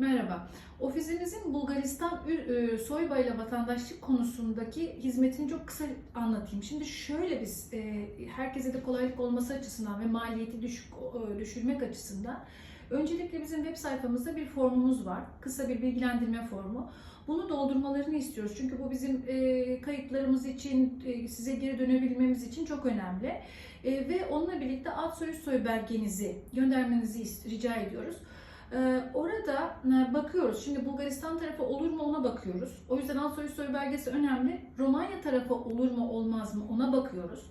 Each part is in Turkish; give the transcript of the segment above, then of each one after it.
Merhaba. Ofisimizin Bulgaristan e, soybayla vatandaşlık konusundaki hizmetini çok kısa anlatayım. Şimdi şöyle biz e, herkese de kolaylık olması açısından ve maliyeti düşük e, düşürmek açısından öncelikle bizim web sayfamızda bir formumuz var. Kısa bir bilgilendirme formu. Bunu doldurmalarını istiyoruz. Çünkü bu bizim kayıtlarımız için, size geri dönebilmemiz için çok önemli. Ve onunla birlikte ad soy soy belgenizi göndermenizi rica ediyoruz. Ee, orada e, bakıyoruz. Şimdi Bulgaristan tarafı olur mu ona bakıyoruz. O yüzden alt soy soy belgesi önemli. Romanya tarafı olur mu olmaz mı ona bakıyoruz.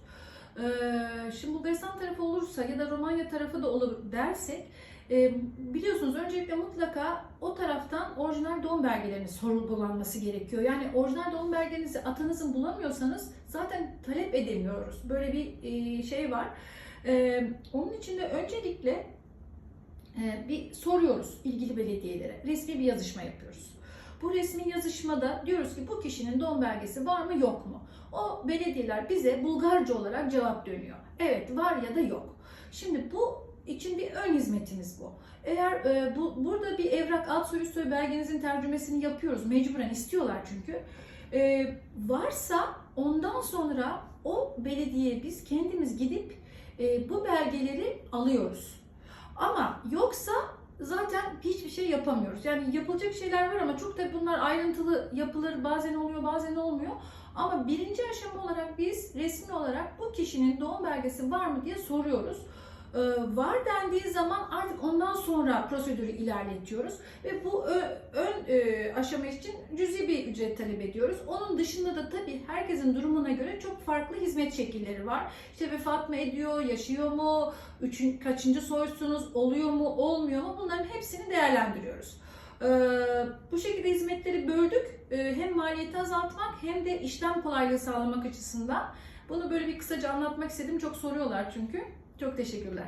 Ee, şimdi Bulgaristan tarafı olursa ya da Romanya tarafı da olur dersek e, biliyorsunuz öncelikle mutlaka o taraftan orijinal doğum belgelerinin sorgulanması gerekiyor. Yani orijinal doğum belgenizi atanızın bulamıyorsanız zaten talep edemiyoruz. Böyle bir e, şey var. Ee, onun için de öncelikle bir soruyoruz ilgili belediyelere. Resmi bir yazışma yapıyoruz. Bu resmi yazışmada diyoruz ki bu kişinin doğum belgesi var mı yok mu? O belediyeler bize Bulgarca olarak cevap dönüyor. Evet var ya da yok. Şimdi bu için bir ön hizmetimiz bu. Eğer e, bu burada bir evrak ad soy soy belgenizin tercümesini yapıyoruz. Mecburen istiyorlar çünkü. E, varsa ondan sonra o belediyeye biz kendimiz gidip e, bu belgeleri alıyoruz. Ama yoksa zaten hiçbir şey yapamıyoruz. Yani yapılacak şeyler var ama çok da bunlar ayrıntılı yapılır. Bazen oluyor, bazen olmuyor. Ama birinci aşama olarak biz resmi olarak bu kişinin doğum belgesi var mı diye soruyoruz. Ee, var dendiği zaman artık ondan sonra prosedürü ilerletiyoruz ve bu ön e, aşama için cüzi bir ücret talep ediyoruz. Onun dışında da tabii herkesin durumuna göre çok farklı hizmet şekilleri var. İşte vefat mı ediyor, yaşıyor mu, üçün, kaçıncı soysunuz, oluyor mu, olmuyor mu bunların hepsini değerlendiriyoruz. Ee, bu şekilde hizmetleri böldük. Ee, hem maliyeti azaltmak hem de işlem kolaylığı sağlamak açısından. Bunu böyle bir kısaca anlatmak istedim. Çok soruyorlar çünkü. Çok teşekkürler.